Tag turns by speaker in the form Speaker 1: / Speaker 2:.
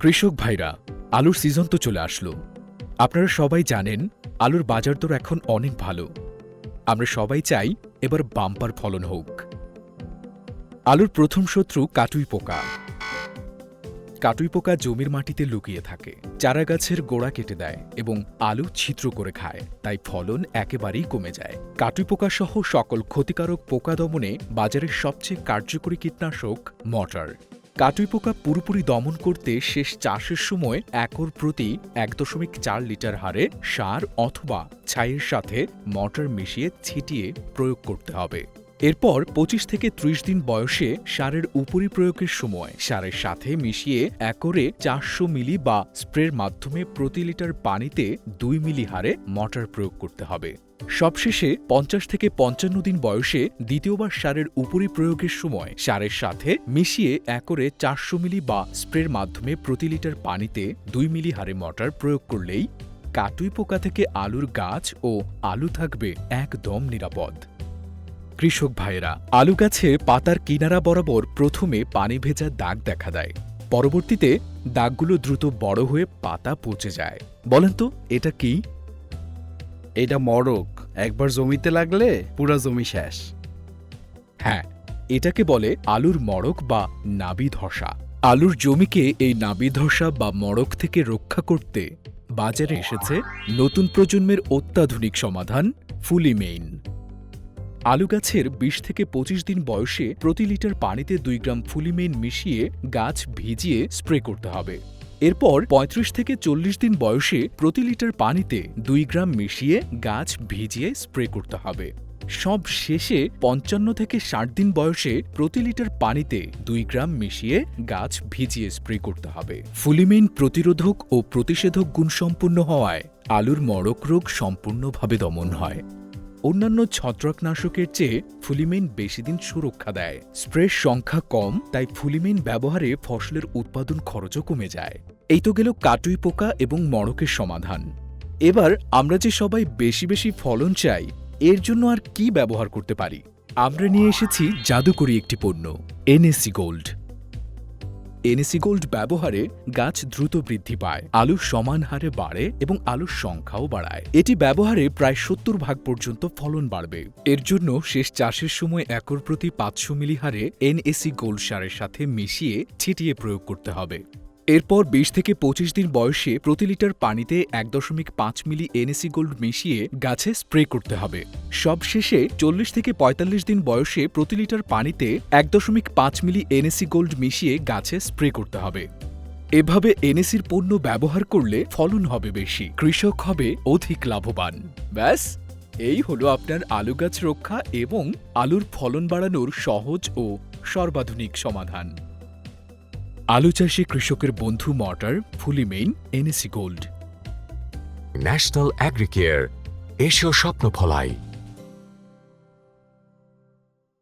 Speaker 1: কৃষক ভাইরা, আলুর সিজন তো চলে আসলো। আপনারা সবাই জানেন, আলুর বাজার দর এখন অনেক ভালো। আমরা সবাই চাই এবার বাম্পার ফলন হোক। আলুর প্রথম শত্রু কাটুই পোকা। কাটুই পোকা জমির মাটিতে লুকিয়ে থাকে। চারা গাছের গোড়া কেটে দেয় এবং আলু ছিদ্র করে খায়। তাই ফলন একেবারেই কমে যায়। কাটুই পোকা সহ সকল ক্ষতিকারক পোকা দমনে বাজারের সবচেয়ে কার্যকরী কীটনাশক মটার। কাটুই পোকা পুরোপুরি দমন করতে শেষ চাষের সময় একর প্রতি এক দশমিক চার লিটার হারে সার অথবা ছাইয়ের সাথে মটর মিশিয়ে ছিটিয়ে প্রয়োগ করতে হবে। এরপর পঁচিশ থেকে ত্রিশ দিন বয়সে সারের উপরি প্রয়োগের সময় সারের সাথে মিশিয়ে একরে চারশো মিলি বা স্প্রের মাধ্যমে প্রতি লিটার পানিতে দুই মিলি হারে মটার প্রয়োগ করতে হবে। সবশেষে পঞ্চাশ থেকে পঞ্চান্ন দিন বয়সে দ্বিতীয়বার সারের উপরি প্রয়োগের সময় সারের সাথে মিশিয়ে একরে চারশো মিলি বা স্প্রের মাধ্যমে প্রতি লিটার পানিতে দুই মিলি হারে মটার প্রয়োগ করলেই কাটুই পোকা থেকে আলুর গাছ ও আলু থাকবে একদম নিরাপদ। কৃষক ভাইয়েরা আলু গাছে পাতার কিনারা বরাবর প্রথমে পানি ভেজা দাগ দেখা দেয়। পরবর্তীতে দাগগুলো দ্রুত বড় হয়ে পাতা পচে যায়। বলেন তো এটা কি?
Speaker 2: এটা মরক। একবার জমিতে লাগলে পুরা জমি শেষ।
Speaker 1: হ্যাঁ এটাকে বলে আলুর মড়ক বা নাবি ধসা আলুর জমিকে এই নাবি ধসা বা মড়ক থেকে রক্ষা করতে বাজারে এসেছে নতুন প্রজন্মের অত্যাধুনিক সমাধান ফুলিমেইন। আলু গাছের বিশ থেকে পঁচিশ দিন বয়সে প্রতি লিটার পানিতে দুই গ্রাম ফুলিমেইন মিশিয়ে গাছ ভিজিয়ে স্প্রে করতে হবে। এরপর ৩৫ থেকে চল্লিশ দিন বয়সে প্রতি লিটার পানিতে দুই গ্রাম মিশিয়ে গাছ ভিজিয়ে স্প্রে করতে হবে। সব শেষে পঞ্চান্ন থেকে ষাট দিন বয়সে প্রতি লিটার পানিতে দুই গ্রাম মিশিয়ে গাছ ভিজিয়ে স্প্রে করতে হবে। ফুলিমেইন প্রতিরোধক ও প্রতিষেধক গুণসম্পন্ন হওয়ায় আলুর মড়ক রোগ সম্পূর্ণভাবে দমন হয়। অন্যান্য ছত্রাকনাশকের চেয়ে ফুলিমেইন বেশি দিন সুরক্ষা দেয়। স্প্রের সংখ্যা কম, তাই ফুলিমেইন ব্যবহারে ফসলের উৎপাদন খরচও কমে যায়। এই তো গেল কাটুই পোকা এবং মড়কের সমাধান। এবার আমরা যে সবাই বেশি বেশি ফলন চাই, এর জন্য আর কি ব্যবহার করতে পারি? আমরা নিয়ে এসেছি জাদুকরি একটি পণ্য, এনএসি গোল্ড। এনএসি গোল্ড ব্যবহারে গাছ দ্রুত বৃদ্ধি পায়, আলু সমান হারে বাড়ে এবং আলুর সংখ্যাও বাড়ায়। এটি ব্যবহারে প্রায় সত্তর ভাগ পর্যন্ত ফলন বাড়বে। এর জন্য শেষ চাষের সময় একর প্রতি পাঁচশো মিলি হারে এনএসি গোল্ড সারের সাথে মিশিয়ে ছিটিয়ে প্রয়োগ করতে হবে। এরপর বিশ থেকে পঁচিশ দিন বয়সে প্রতি লিটার পানিতে এক দশমিক পাঁচ মিলি এনএসি গোল্ড মিশিয়ে গাছে স্প্রে করতে হবে। সবশেষে চল্লিশ থেকে পঁয়তাল্লিশ দিন বয়সে প্রতি লিটার পানিতে এক দশমিক পাঁচ মিলি এনএসি গোল্ড মিশিয়ে গাছে স্প্রে করতে হবে। এভাবে এনএসির পণ্য ব্যবহার করলে ফলন হবে বেশি, কৃষক হবে অধিক লাভবান। ব্যাস, এই হলো আপনার আলু গাছ রক্ষা এবং আলুর ফলন বাড়ানোর সহজ ও সর্বাধুনিক সমাধান। আলু চাষি কৃষকের বন্ধু মর্টার ফুলি মেইন এনএসি গোল্ড।
Speaker 3: ন্যাশনাল অ্যাগ্রিকেয়ার এশীয় স্বপ্ন ফলাই।